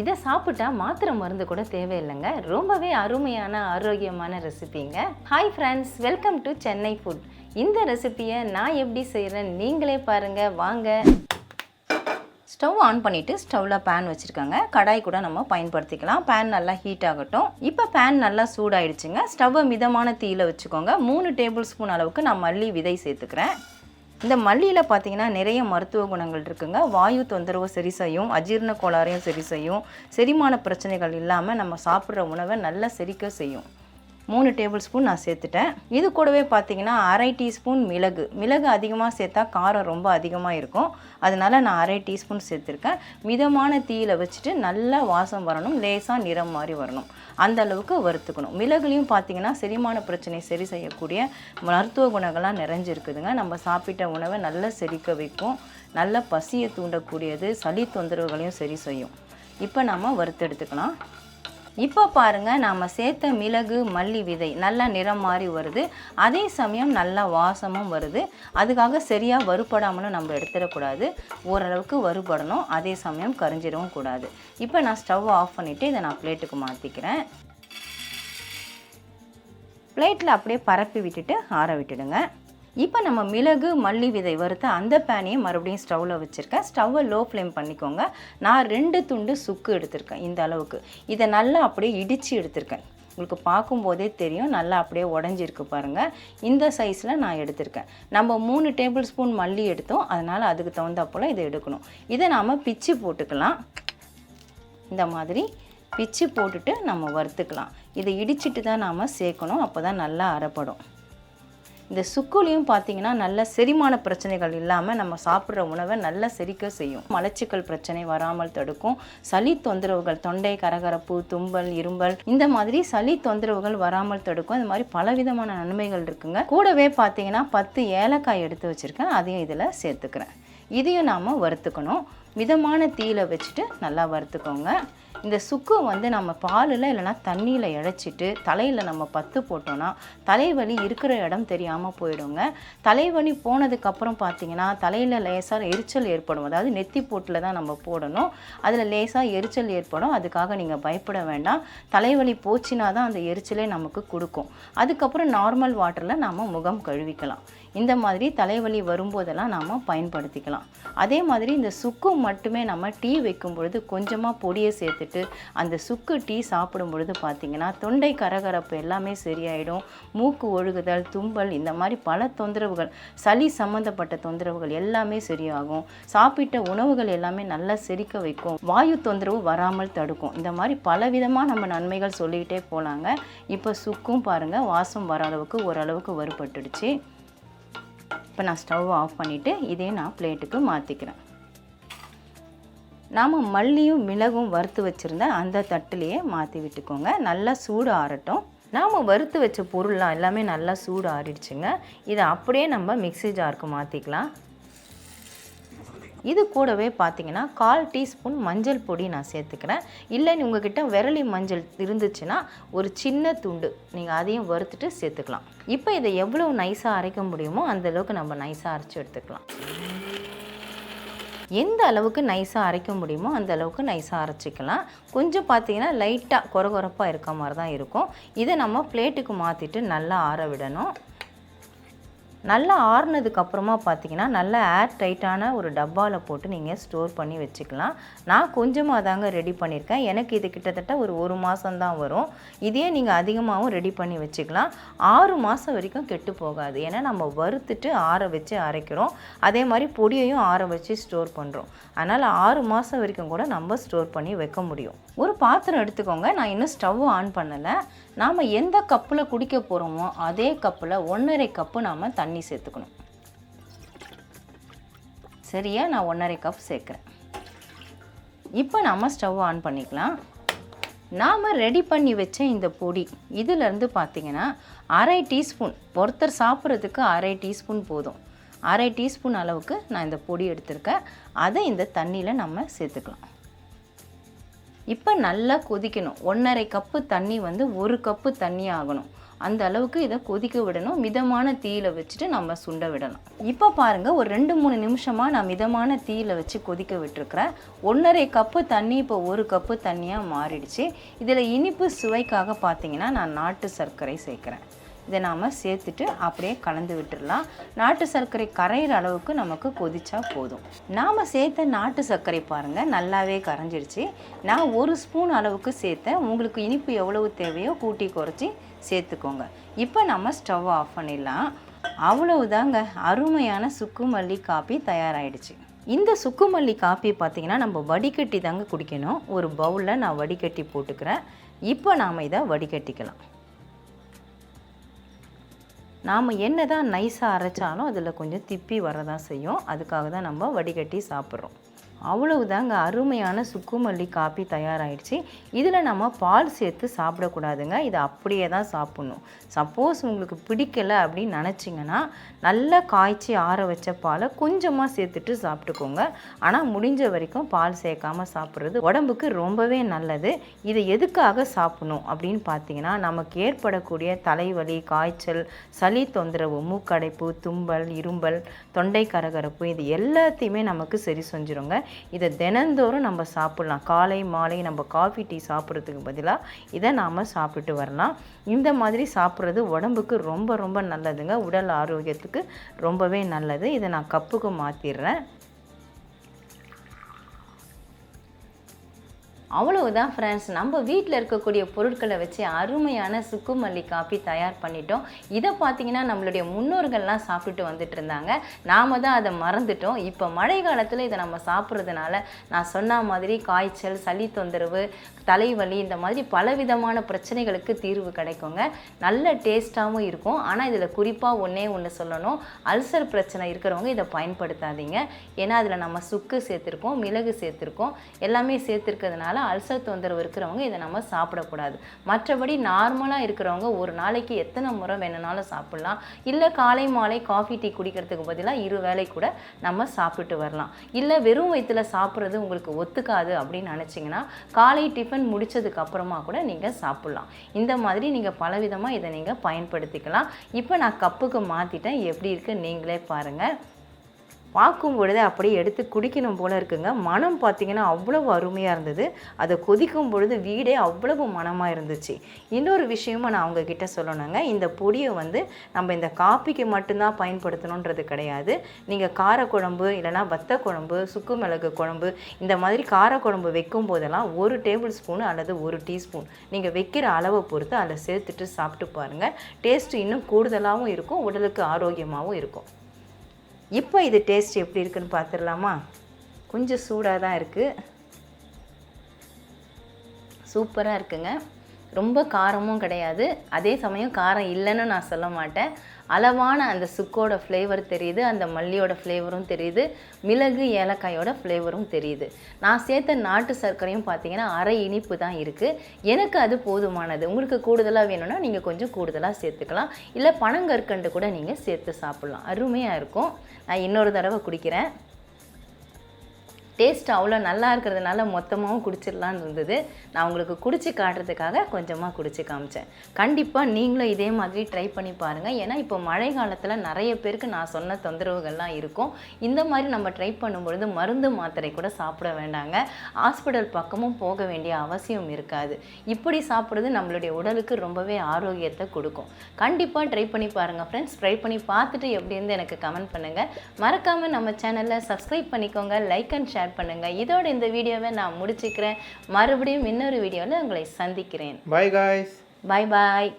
இதை சாப்பிட்டா மாத்திரை மருந்து கூட தேவையில்லைங்க. ரொம்பவே அருமையான ஆரோக்கியமான ரெசிபிங்க. Hi friends welcome to Chennai food இந்த ரெசிபியை நான் எப்படி செய்கிறேன் நீங்களே பாருங்கள் வாங்க. ஸ்டவ் ஆன் பண்ணிவிட்டு ஸ்டவ்வில் பேன் வச்சுருக்காங்க. கடாய் கூட நம்ம பயன்படுத்திக்கலாம். பேன் நல்லா ஹீட் ஆகட்டும். இப்போ பேன் நல்லா சூடாயிடுச்சுங்க. ஸ்டவ்வை மிதமான தீயில் வச்சுக்கோங்க. மூணு டேபிள் ஸ்பூன் அளவுக்கு நான் மல்லி விதை சேர்த்துக்கிறேன். இந்த மல்லியில் பார்த்தீங்கன்னா நிறைய மருத்துவ குணங்கள் இருக்குங்க. வாயு தொந்தரவு சரி செய்யும் அஜீரண கோளாறையும் சரி செய்யும் செரிமான பிரச்சனைகள் இல்லாமல் நம்ம சாப்பிட்ற உணவை நல்லா செரிக்க செய்யும். மூணு டேபிள் ஸ்பூன் நான் சேர்த்துட்டேன். இது கூடவே பார்த்தீங்கன்னா அரை டீஸ்பூன் மிளகு. மிளகு அதிகமாக சேர்த்தா காரம் ரொம்ப அதிகமாக இருக்கும். அதனால நான் அரை டீஸ்பூன் சேர்த்துருக்கேன். மிதமான தீயில் வச்சுட்டு நல்லா வாசம் வரணும். லேசாக நிறம் மாதிரி வரணும். அந்த அளவுக்கு வறுத்துக்கணும். மிளகுலையும் பார்த்தீங்கன்னா செரிமான பிரச்சனை சரி செய்யக்கூடிய மருத்துவ குணங்கள்லாம் நிறைஞ்சிருக்குதுங்க. நம்ம சாப்பிட்ட உணவை நல்லா செரிக்க வைக்கும். நல்ல பசியை தூண்டக்கூடியது சளி தொந்தரவுகளையும் சரி செய்யும். இப்போ நம்ம வறுத்தெடுத்துக்கலாம். இப்போ பாருங்க நாம் சேர்த்த மிளகு மல்லி விதை நல்லா நிறம் மாறி வருது. அதே சமயம் நல்லா வாசமும் வருது. அதுக்காக சரியாக வறுபடாமலும் நம்ம எடுத்துடக்கூடாது. ஓரளவுக்கு வறுபடணும். அதே சமயம் கரிஞ்சிடவும் கூடாது. இப்போ நான் ஸ்டவ் ஆஃப் பண்ணிவிட்டு இதை நான் பிளேட்டுக்கு மாற்றிக்கிறேன் பிளேட்டில் அப்படியே பரப்பி விட்டுட்டு ஆற விட்டுடுங்க. இப்போ நம்ம மிளகு மல்லி விதை வறுத்த அந்த பேனையும் மறுபடியும் ஸ்டவ்வில் வச்சுருக்கேன். ஸ்டவ்வை லோ ஃப்ளேம் பண்ணிக்கோங்க. நான் ரெண்டு துண்டு சுக்கு எடுத்திருக்கேன் இந்த அளவுக்கு. இதை நல்லா அப்படியே இடித்து எடுத்திருக்கேன். உங்களுக்கு பார்க்கும்போதே தெரியும். நல்லா அப்படியே உடஞ்சிருக்கு பாருங்கள் இந்த சைஸில் நான் எடுத்திருக்கேன். நம்ம மூணு டேபிள் ஸ்பூன் மல்லி எடுத்தோம். அதனால் அதுக்கு தகுந்தா போல் இதை எடுக்கணும். இதை நாம் பிச்சு போட்டுக்கலாம். இந்த மாதிரி பிச்சு போட்டுட்டு நம்ம வறுத்துக்கலாம். இதை இடிச்சிட்டு தான் நாம் சேர்க்கணும். அப்போ தான் நல்லா அரைப்படும். இந்த சுக்குலையும் பார்த்தீங்கன்னா நல்ல செரிமான பிரச்சனைகள் இல்லாமல் நம்ம சாப்பிட்ற உணவை நல்லா செரிக்க செய்யும். மலச்சிக்கல் பிரச்சனை வராமல் தடுக்கும். சளி தொந்தரவுகள் தொண்டை கரகரப்பு தும்பல் இரும்பல் இந்த மாதிரி சளி தொந்தரவுகள் வராமல் தடுக்கும். இந்த மாதிரி பலவிதமான நன்மைகள் இருக்குங்க. கூடவே பார்த்தீங்கன்னா பத்து ஏலக்காய் எடுத்து வச்சுருக்கேன். அதையும் இதில் சேர்த்துக்கிறேன். இதையும் நாம் வறுத்துக்கணும். மிதமான தீயில வச்சுட்டு நல்லா வறுத்துக்கோங்க. இந்த சுக்கு வந்து நம்ம பாலில் இல்லைனா தண்ணியில் இழைச்சிட்டு தலையில் நம்ம பத்து போட்டோன்னா தலைவலி இருக்கிற இடம் தெரியாமல் போயிடுங்க. தலைவலி போனதுக்கப்புறம் பார்த்தீங்கன்னா தலையில் லேசாக எரிச்சல் ஏற்படும். அதாவது நெத்தி போட்டில் தான் நம்ம போடணும். அதில் லேசாக எரிச்சல் ஏற்படும். அதுக்காக நீங்கள் பயப்பட வேண்டாம். தலைவலி போச்சுனா தான் அந்த எரிச்சலே நமக்கு கொடுக்கும். அதுக்கப்புறம் நார்மல் வாட்டரில் நாம் முகம் கழுவிக்கலாம். இந்த மாதிரி தலைவலி வரும்போதெல்லாம் நாம் பயன்படுத்திக்கலாம். அதே மாதிரி இந்த சுக்கு மட்டுமே நம்ம டீ வைக்கும் பொழுது கொஞ்சமாக பொடியை சேர்த்துட்டு அந்த சுக்கு டீ சாப்பிடும் பொழுது பார்த்திங்கன்னா தொண்டை கரகரப்பு எல்லாமே சரியாயிடும். மூக்கு ஒழுகுதல் தும்பல் இந்த மாதிரி பல தொந்தரவுகள் சளி சம்மந்தப்பட்ட தொந்தரவுகள் எல்லாமே சரியாகும். சாப்பிட்ட உணவுகள் எல்லாமே நல்லா செரிக்க வைக்கும். வாயு தொந்தரவு வராமல் தடுக்கும். இந்த மாதிரி பலவிதமாக நம்ம நன்மைகள் சொல்லிக்கிட்டே போகலாங்க இப்போ சுக்கும் பாருங்கள் வாசம் வர அளவுக்கு ஓரளவுக்கு வறுபட்டுடுச்சு. இப்போ நான் ஸ்டவ் ஆஃப் பண்ணிவிட்டு இதே நான் பிளேட்டுக்கு மாற்றிக்கிறேன் நாம் மல்லியும் மிளகும் வறுத்து வச்சுருந்தா அந்த தட்டுலேயே மாற்றி விட்டுக்கோங்க. நல்லா சூடு ஆறட்டும். நாம் வறுத்து வச்ச பொருள்லாம் எல்லாமே நல்லா சூடு ஆறிடுச்சுங்க. இதை அப்படியே நம்ம மிக்ஸி ஜாருக்கு மாற்றிக்கலாம் இது கூடவே பார்த்தீங்கன்னா கால் டீஸ்பூன் மஞ்சள் பொடி நான் சேர்த்துக்கிறேன். இல்லை உங்ககிட்ட விரலி மஞ்சள் இருந்துச்சுன்னா ஒரு சின்ன துண்டு நீங்கள் அதையும் வறுத்துட்டு சேர்த்துக்கலாம். இப்போ இதை எவ்வளோ நைஸாக அரைக்க முடியுமோ அந்தளவுக்கு நம்ம நைஸாக அரைச்சி எடுத்துக்கலாம். எந்த அளவுக்கு நைஸாக அரைக்க முடியுமோ அந்த அளவுக்கு நைஸாக அரைச்சிக்கலாம். கொஞ்சம் பார்த்தீங்கன்னா லைட்டாக குறகுறப்பாக இருக்க மாதிரி தான் இருக்கும். இதை நம்ம பிளேட்டுக்கு மாற்றிட்டு நல்லா ஆற விடணும். நல்லா ஆறுனதுக்கு அப்புறமா பார்த்தீங்கன்னா நல்லா ஏர் டைட்டான ஒரு டப்பாவில் போட்டு நீங்கள் ஸ்டோர் பண்ணி வச்சுக்கலாம். நான் கொஞ்சமாக தாங்க ரெடி பண்ணியிருக்கேன் எனக்கு இது கிட்டத்தட்ட ஒரு ஒரு மாதம் தான் வரும். இதே நீங்கள் அதிகமாகவும் ரெடி பண்ணி வச்சுக்கலாம். ஆறு மாதம் வரைக்கும் கெட்டு போகாது. ஏன்னா நம்ம வறுத்துட்டு ஆற வச்சு அரைக்கிறோம். அதே மாதிரி பொடியையும் ஆற வச்சு ஸ்டோர் பண்ணுறோம் அதனால் ஆறு மாதம் வரைக்கும் கூட நம்ம ஸ்டோர் பண்ணி வைக்க முடியும். ஒரு பாத்திரம் எடுத்துக்கோங்க. நான் இன்னும் ஸ்டவ் ஆன் பண்ணலை. நாம் எந்த கப்பில் குடிக்க போகிறோமோ அதே கப்பில் ஒன்றரை கப்பு நாம் தண்ணி சேர்த்துக்கணும். சரியா? நான் ஒன்றரை கப் சேர்க்குறேன். இப்போ நாம் ஸ்டவ் ஆன் பண்ணிக்கலாம். நாம் ரெடி பண்ணி வச்ச இந்த பொடி இதிலேருந்து பார்த்தீங்கன்னா அரை டீஸ்பூன் ஒருத்தர் சாப்பிட்றதுக்கு அரை டீஸ்பூன் போதும். அரை டீஸ்பூன் அளவுக்கு நான் இந்த பொடி எடுத்திருக்கேன். அதை இந்த தண்ணியில் நம்ம சேர்த்துக்கலாம். இப்போ நல்லா கொதிக்கணும். ஒன்றரை கப்பு தண்ணி வந்து ஒரு கப்பு தண்ணி ஆகணும். அந்த அளவுக்கு இதை கொதிக்க விடணும். மிதமான தீயில வச்சுட்டு நம்ம சுண்ட விடணும். இப்போ பாருங்க ஒரு ரெண்டு மூணு நிமிஷமாக நான் மிதமான தீயில வச்சு கொதிக்க விட்டுருக்குறேன். ஒன்றரை கப்பு தண்ணி இப்போ ஒரு கப்பு தண்ணியாக மாறிடுச்சு. இதில் இனிப்பு சுவைக்காக பார்த்தீங்கன்னா நான் நாட்டு சர்க்கரை சேர்க்குறேன். இதை நாம் சேர்த்துட்டு அப்படியே கலந்து விட்டுடலாம் நாட்டு சர்க்கரை கரையிற அளவுக்கு நமக்கு கொதிச்சா போதும். நாம் சேர்த்த நாட்டு சர்க்கரை பாருங்கள் நல்லாவே கரைஞ்சிருச்சு. நான் ஒரு ஸ்பூன் அளவுக்கு சேர்த்தேன். உங்களுக்கு இனிப்பு எவ்வளவு தேவையோ கூட்டி குறைச்சி சேர்த்துக்கோங்க. இப்போ நம்ம ஸ்டவ் ஆஃப் பண்ணிடலாம். அவ்வளவுதாங்க. அருமையான சுக்கு மல்லி காப்பி தயாராகிடுச்சு இந்த சுக்குமல்லி காப்பி பார்த்தீங்கன்னா நம்ம வடிகட்டி தாங்க குடிக்கணும். ஒரு பவுலில் நான் வடிகட்டி போட்டுக்கிறேன். இப்போ நாம் இதை வடிகட்டிக்கலாம். நாம் என்ன தான் நைஸாக அரைச்சாலும் அதில் கொஞ்சம் திப்பி வரதான் செய்யும். அதுக்காக தான் நம்ம வடிகட்டி சாப்பிட்றோம். அவ்வளவுதாங்க. அருமையான சுக்குமல்லி காப்பி தயாராகிடுச்சு இதில் நம்ம பால் சேர்த்து சாப்பிடக்கூடாதுங்க. இதை அப்படியே தான் சாப்பிட்ணும். சப்போஸ் உங்களுக்கு பிடிக்கலை அப்படின்னு நினச்சிங்கன்னா நல்லா காய்ச்சி ஆற வச்ச பாலை கொஞ்சமாக சேர்த்துட்டு சாப்பிட்டுக்கோங்க. ஆனால் முடிஞ்ச வரைக்கும் பால் சேர்க்காமல் சாப்பிட்றது உடம்புக்கு ரொம்பவே நல்லது. இதை எதுக்காக சாப்பிடணும் அப்படின்னு பார்த்தீங்கன்னா நமக்கு ஏற்படக்கூடிய தலைவலி காய்ச்சல் சளி தொந்தரவு மூக்கடைப்பு தும்பல் இரும்பல் தொண்டை கரகரப்பு இது எல்லாத்தையுமே நமக்கு சரி செஞ்சிருங்க. இதை தினந்தோறும் நம்ம சாப்பிட்லாம். காலை மாலை நம்ம காஃபி டீ சாப்பிட்றதுக்கு பதிலாக இதை நாம் சாப்பிட்டு வரலாம். இந்த மாதிரி சாப்பிட்றது உடம்புக்கு ரொம்ப ரொம்ப நல்லதுங்க. உடல் ஆரோக்கியத்துக்கு ரொம்பவே நல்லது. இதை நான் கப்புக்கு மாற்றிடுறேன் அவ்வளவுதான் ஃப்ரெண்ட்ஸ் நம்ம வீட்டில் இருக்கக்கூடிய பொருட்களை வச்சு அருமையான சுக்குமல்லி காப்பி தயார் பண்ணிட்டோம். இதை பார்த்தீங்கன்னா நம்மளுடைய முன்னோர்கள்லாம் சாப்பிட்டு வந்துட்டு இருந்தாங்க. நாம தான் அதை மறந்துட்டோம். இப்போ மழை காலத்தில் இதை நம்ம சாப்பிட்றதுனால நான் சொன்ன மாதிரி காய்ச்சல் சளி தொந்தரவு தலைவலி இந்த மாதிரி பலவிதமான பிரச்சனைகளுக்கு தீர்வு கிடைக்குங்க. நல்ல டேஸ்ட்டாகவும் இருக்கும். ஆனால் இதில் குறிப்பாக ஒன்றே ஒன்று சொல்லணும். அல்சர் பிரச்சனை இருக்கிறவங்க இதை பயன்படுத்தாதீங்க. ஏன்னா அதில் நம்ம சுக்கு சேர்த்துருக்கோம் மிளகு சேர்த்துருக்கோம். எல்லாமே சேர்த்துருக்கிறதுனால அல்சர் தொந்தரவு இருக்கிறவங்க இதை நம்ம சாப்பிடக்கூடாது. மற்றபடி நார்மலாக இருக்கிறவங்க ஒரு நாளைக்கு எத்தனை முறை வேணுனாலும் சாப்பிட்லாம். இல்லை காலை மாலை காஃபி டீ குடிக்கிறதுக்கு பதிலாக இரு வேளை கூட நம்ம சாப்பிட்டு வரலாம். இல்லை வெறும் வயிற்றுல சாப்பிட்றது உங்களுக்கு ஒத்துக்காது அப்படின்னு நினச்சிங்கன்னா காலை டிஃபன் முடித்ததுக்கு அப்புறமா கூட நீங்கள் சாப்பிட்லாம். இந்த மாதிரி நீங்கள் பலவிதமாக இதை நீங்கள் பயன்படுத்திக்கலாம். இப்போ நான் கப்புக்கு மாற்றிட்டேன் எப்படி இருக்குது நீங்களே பாருங்கள் பார்க்கும் பொழுது அப்படியே எடுத்து குடிக்கணும் போல இருக்குங்க. மனம் பார்த்தீங்கன்னா அவ்வளவு அருமையாக இருந்தது. அதை கொதிக்கும் பொழுது வீடே அவ்வளவு மனமாக இருந்துச்சு. இன்னொரு விஷயமும் நான் அவங்கக்கிட்ட சொல்லணுங்க. இந்த பொடியை வந்து நம்ம இந்த காப்பிக்கு மட்டும்தான் பயன்படுத்தணுன்றது கிடையாது. நீங்கள் காரக்குழம்பு இல்லைனா வத்த குழம்பு சுக்கு மிளகு குழம்பு இந்த மாதிரி காரக்குழம்பு வைக்கும் போதெல்லாம் ஒரு டேபிள் ஸ்பூன் அல்லது ஒரு டீஸ்பூன். நீங்கள் வைக்கிற அளவை பொறுத்து அதில் சேர்த்துட்டு சாப்பிட்டு பாருங்கள் டேஸ்ட்டு இன்னும் கூடுதலாகவும் இருக்கும் உடலுக்கு ஆரோக்கியமாகவும் இருக்கும். இப்போ இது டேஸ்ட் எப்படி இருக்குன்னு பார்த்துடலாமா? கொஞ்சம் சூடாக தான் இருக்குது சூப்பராக இருக்குங்க. ரொம்ப காரமும் கிடையாது. அதே சமயம் காரம் இல்லைன்னு நான் சொல்ல மாட்டேன். அளவான அந்த சுக்கோட ஃப்ளேவர் தெரியுது அந்த மல்லியோட ஃப்ளேவரும் தெரியுது மிளகு ஏலக்காயோட ஃப்ளேவரும் தெரியுது. நான் சேர்த்த நாட்டு சர்க்கரையும் பார்த்தீங்கன்னா அரை இனிப்பு தான் இருக்குது எனக்கு அது போதுமானது. உங்களுக்கு கூடுதலாக வேணும்னா நீங்கள் கொஞ்சம் கூடுதலாக சேர்த்துக்கலாம். இல்லை பனங்கற்கண்டு கூட நீங்கள் சேர்த்து சாப்பிட்லாம். அருமையாக இருக்கும். நான் இன்னொரு தடவை குடிக்கிறேன். டேஸ்ட் அவ்வளோ நல்லா இருக்கிறதுனால மொத்தமாகவும் குடிச்சிடலான்னு இருந்தது. நான் உங்களுக்கு குடிச்சு காட்டுறதுக்காக கொஞ்சமாக குடிச்சு காமிச்சேன். கண்டிப்பாக நீங்களும் இதே மாதிரி ட்ரை பண்ணி பாருங்கள் ஏன்னா இப்போ மழை காலத்தில் நிறைய பேருக்கு நான் சொன்ன தொந்தரவுகள்லாம் இருக்கும். இந்த மாதிரி நம்ம ட்ரை பண்ணும்பொழுது மருந்து மாத்திரை கூட சாப்பிட வேண்டாங்க. ஹாஸ்பிட்டல் பக்கமும் போக வேண்டிய அவசியம் இருக்காது. இப்படி சாப்பிட்றது நம்மளுடைய உடலுக்கு ரொம்பவே ஆரோக்கியத்தை கொடுக்கும். கண்டிப்பாக ட்ரை பண்ணி பாருங்கள் ஃப்ரெண்ட்ஸ் ட்ரை பண்ணி பார்த்துட்டு எப்படி இருந்து எனக்கு கமெண்ட் பண்ணுங்கள் மறக்காமல் நம்ம சேனலில் சப்ஸ்கிரைப் பண்ணிக்கோங்க. லைக் அண்ட் ஷேர் பண்ணுங்கள் இதோட இந்த வீடியோவை நான் முடிச்சுக்கிறேன். மறுபடியும் இன்னொரு வீடியோவில் உங்களை சந்திக்கிறேன். Bye guys. பாய் பாய்